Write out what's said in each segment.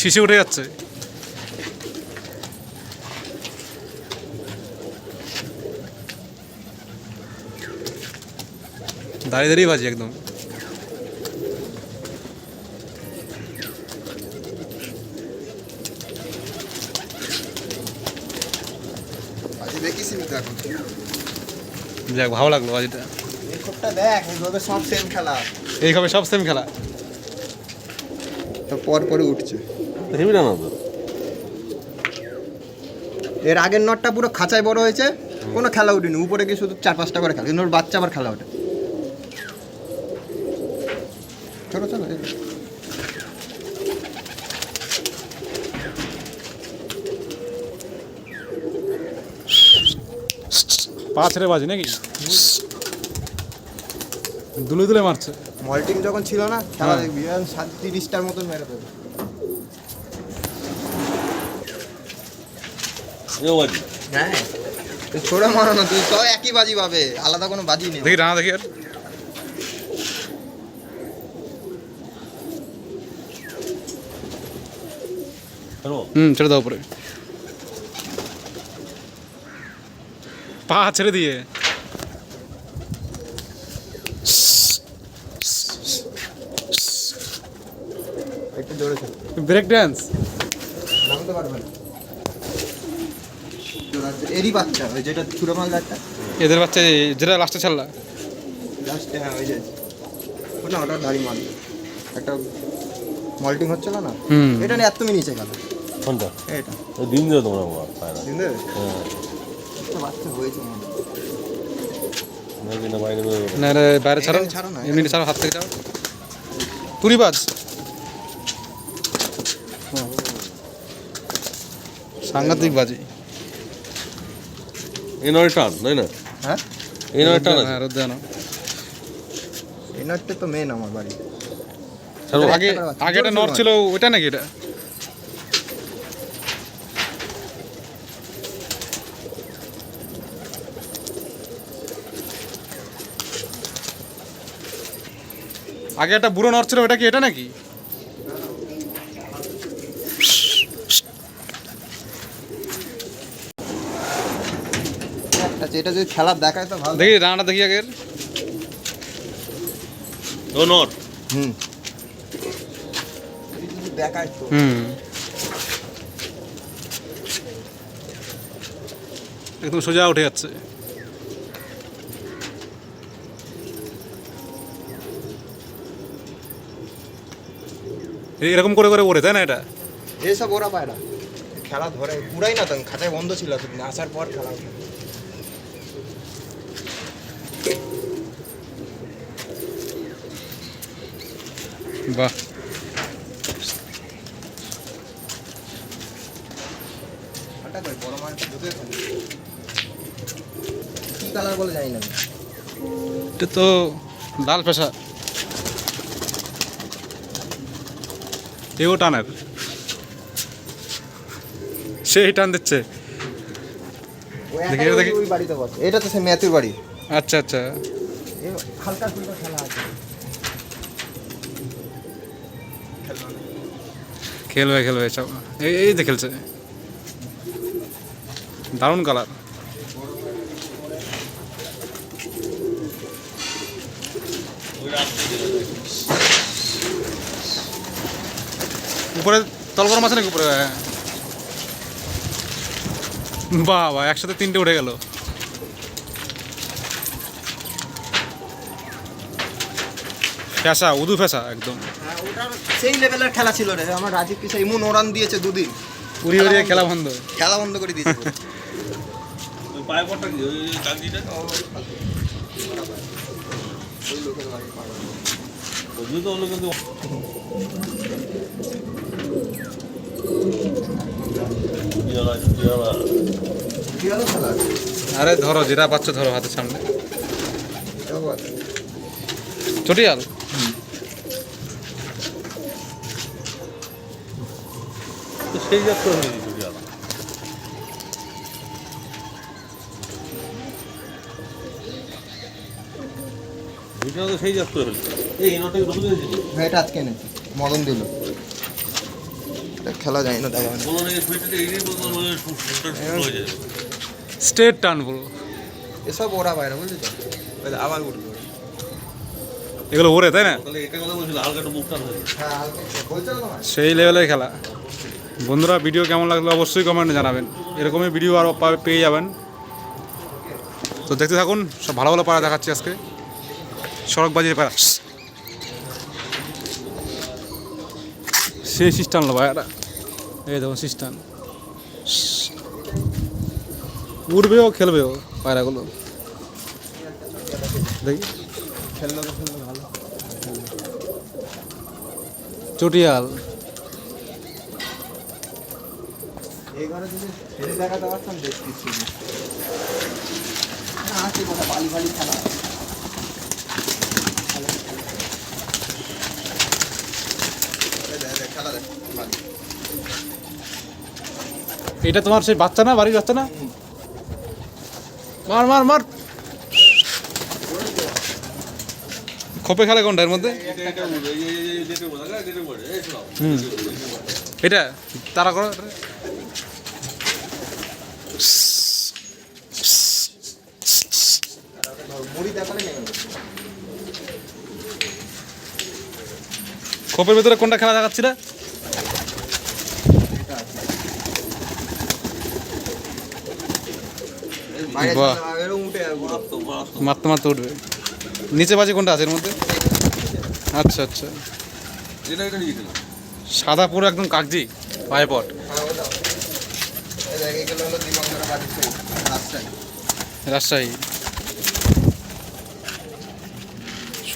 শিশে উঠে যাচ্ছে। দাঁড়িয়ে দাঁড়িয়ে বাজি একদম। যাক ভালো লাগল বাজিটা। দেখ এইভাবে সব সেম খেলা। এইভাবে সব সেম খেলা। তো পর পরে উঠছে। তো এর আগের নটটা পুরো খাঁচায় বড় হয়েছে কোনো খেলা উঠিনি। উপরে গিয়ে শুধু চার পাঁচটা করে খেলা। কিন্তু ওর বাচ্চা আবার খেলা ওঠে। চলো চলো এই- পা ছেড়ে বাজি নাকি? দুলে দুলে মারছে। মল্টিং যখন ছিল না খেলা। দেখবি। সাত তিরিশটার মতন মেরে দেবে এও বাজি হ্যাঁ তুই ছোড়ে মারো না তুই সব একই বাজি পাবে আলাদা কোনো বাজি নেই। দেখি ডানা দেখি আর। হুম ছেড়ে দাও উপরে। পা ছেড়ে দিয়ে। একটু জোরে ছিল ব্রেক ড্যান্স নামতে পারবে না। এরই বাচ্চা ওই যেটা ছুড়ে মাল একটা? এদের বাচ্চা যেটা লাস্টে ছাড়লা। লাস্টে হ্যাঁ ওই যে ওটা ওটা দাড়ি মাল। একটা মল্টিং হচ্ছিল না হুম। এটা নিয়ে এত নিচে গেল। কোনটা? এটা। ডিম দিও তোমরা আমার পায় না দিন দেবে হ্যাঁ। বাচ্চা হয়েছে মনে না না। না রে বাইরে ছাড়ো। না, এমনি ছাড়ো হাত থেকে ছাড়ো। তুলি বাজ সাংঘাতিক বাজি। নয় টান তাই না? হ্যাঁ? নয় টান আছে। হ্যাঁ দেওয়া এই তো মেন আমার বাড়ি। আগে আগে একটা নট ছিল ওটা নাকি এটা? আগে একটা বুড়ো নট ছিল ওটা কি এটা নাকি? যেটা যদি খেলা দেখায় তো ভালো। দেখি রানাটা দেখি আগের। নট হুম। দেখায় তো। হুম। একদম সোজা উঠে যাচ্ছে। এরকম করে করে ওরে তাই না এটা? এসব ওরা পায় না। খেলা ধরে পুরাই না তো খাঁচায় বন্ধ ছিল আসার পর খেলা উঠে। বাহ হঠাৎ করে বড় মাছটা ঢুকে গেল। কি কালার বলে জানি না আমি। এটা তো লাল পেশা। এও টানের। সেই টান দিচ্ছে। এটা তো সে ম্যাথুর বাড়ি। আচ্ছা আচ্ছা। হালকা ফুলকা খেলা আছে। খেলবে খেলবে, সব। এই এই যে খেলছে। দারুণ কালার উপরে তল গরম আছে নাকি উপরে? হ্যাঁ। বাহ একসাথে তিনটে উঠে গেল। ফ্যাসা উদু ফ্যাসা একদম। হ্যাঁ ওটার সেই লেভেলের খেলা ছিল রে। আমার রাজীব কিসে ইমন ওরান দিয়েছে দুদিন? উড়িয়ে উড়িয়ে খেলা বন্ধ। খেলা বন্ধ করে দিয়েছে। ওই পায়ে কি? ওই কান্দিটা ওই লোকের বাড়ি পাড়া। ওই তো হলো কিন্তু। ইয়ালা ইয়ালা খেলা আরে ধরো যেটা পাচ্ছ ধরো হাতের সামনে। চটিয়াল। সেই যাত্রা হয়ে গেছে তো সেই যাত্রা হলো এই নটাকে ঢুকে দিয়েছিল হ্যাঁ এটা আজকে এনেছি। মদন দিল। খেলা যায় না দেখা বলো স্টেট টান এসব ওরা বাইরে বুঝলি তো? আবার এগুলো ওরে তাই না? হয়ে হ্যাঁ সেই লেভেলের খেলা। বন্ধুরা ভিডিও কেমন লাগল অবশ্যই কমেন্টে জানাবেন। এরকমই ভিডিও আরও পেয়ে যাবেন। তো দেখতে থাকুন, সব ভালো ভালো পাড়া দেখাচ্ছি আজকে। সড়ক বাজিয়ে পাড়া। সেই সিস্টান লো ভাই এই দেখুন সিস্টেম উঠবেও খেলবেও পায়রাগুলো। দেখি। চটিয়াল। এই ঘরে যদি ছেড়ে দেখাতে পারতাম দেখতেছি না আছে কথা বালি বালি খেলা এই দেখ, দেখ, খেলা দেখ, বালি। এটা তোমার সেই বাচ্চা না বাড়ির বাচ্চা না মার মার মার খোপে খেলে কোনটা এর মধ্যে এটা এটা বলে এই এই এই যেটা বলে না যেটা বলে এই শোনো হুম এটা তারা করো মুড়ি দেখালে নেই খোপের ভেতরে কোনটা খেলা দেখাচ্ছি না মারতে মারতে উঠবে। নিচে বাজে কোনটা আছে এর মধ্যে? আচ্ছা আচ্ছা। সাদা পুরো একদম কাগজি পায়ে পট। হ্যাঁ, ওটাও। এই দেখ, এগুলো হলো দিগন্তরা বাড়ির সেই রাস্তায়। রাজশাহী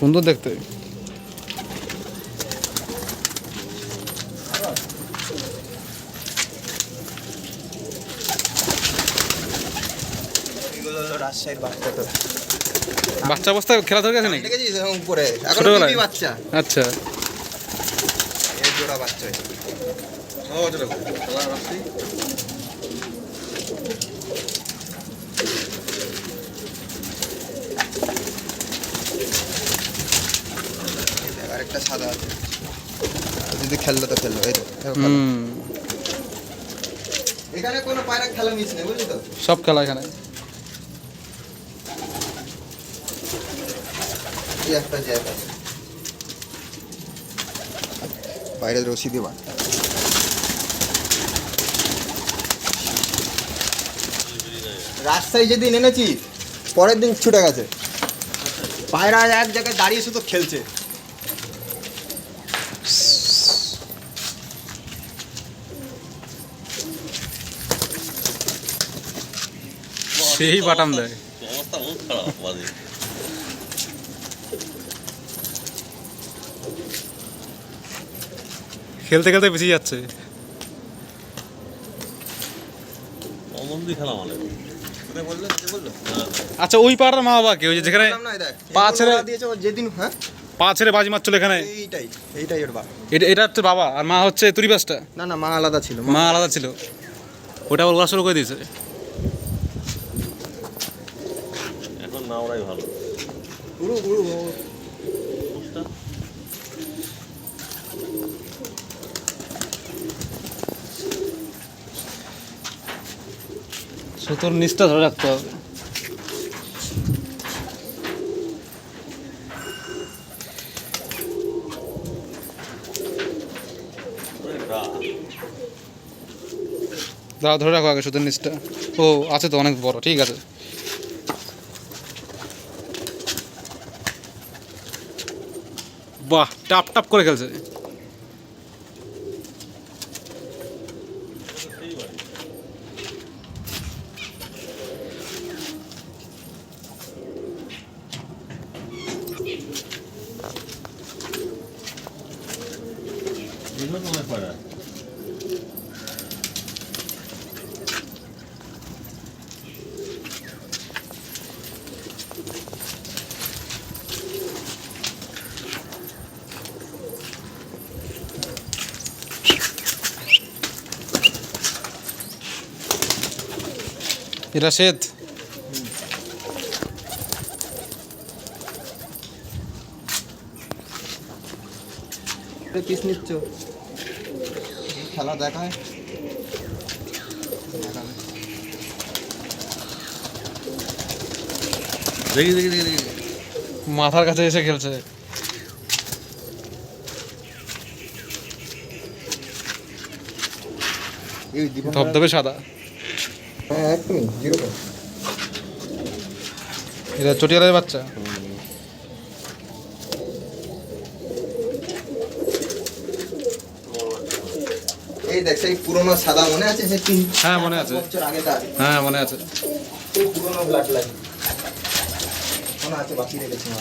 সুন্দর দেখতে। বাচ্চা অবস্থায় খেলা ধরে গেছে উপরে? এখনও বাচ্চা। আচ্ছা জোড়া বাচ্চা হয়েছে। ও যেটা খেলা রাখছি এই দেখ, আরেকটা সাদা আছে। আর যদি খেললো তো খেললো এই তো, এখানে কোনো পায়রা খেলা মিস নেই বুঝলি তো? সব খেলা এখানে। বাইরে রশি দিয়ে বাঁধ। রাস্তায় যেদিন এনেছি পরের দিন ছুটে গেছে। পায়রা এক জায়গায় দাঁড়িয়ে শুধু খেলছে। সেই বাটাম দেয়। অবস্থা বহুত খারাপ বাজে। খেলতে খেলতে পিছিয়ে যাচ্ছে। আচ্ছা ওই পাড়ার মা বাবা কে ওই যেখানে পা ছেড়ে- যেদিন হ্যাঁ? পা ছেড়ে বাজি মারছিল এখানে। এইটাই এইটাই ওর বাবা। এটা এটা হচ্ছে বাবা আর মা হচ্ছে তুরিবাসটা না না মা আলাদা ছিল মা আলাদা ছিল। ওটা ওরা শুরু করে দিয়েছে। ওরাই ভালো। সুতোর নিচটা ধরে রাখতে হবে। দাও ধরে রাখো আগে সুতোর নিচটা। ও আছে তো অনেক বড় ঠিক আছে। বাহ টাপ টাপ করে খেলছে। অনেক পায়রা এটা শ্বেত পিস নিচ্ছ। খেলা দেখায়। দেখি দেখি দেখি দেখি। মাথার কাছে এসে খেলছে। ধবধবে সাদা। হ্যাঁ একদমই জিরো এটা চটিয়ালের বাচ্চা? এই দেখ সেই পুরোনো সাদা মনে আছে সে তিন হ্যাঁ, মনে আছে। বছর আগে তার। হ্যাঁ মনে আছে। সেই পুরোনো ব্লাড লাইন মনে আছে বাকি রেখেছি খেলা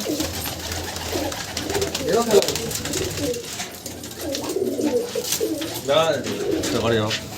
না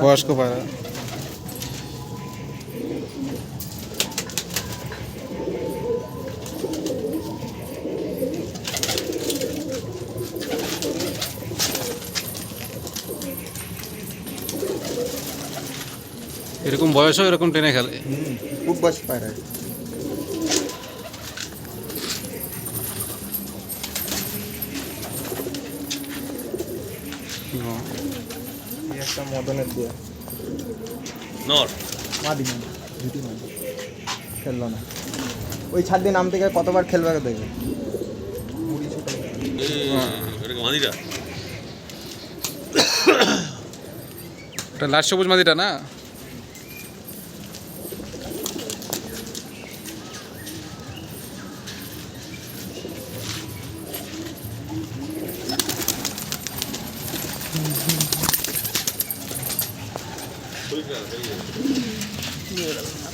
বয়স্ক পায়রা এরকম বয়সও এরকম টেনে খেলে হুম, খুব বয়স পায়রা হুম। একটা মদনের দিয়ে নর। মাদি না দুটি মাদি। খেললো না। ওই ছাদ দিয়ে নামতে গেলে কতবার খেলবে আগে দেখবে? মাদিটা। লাল সবুজ মাদিটা না? এই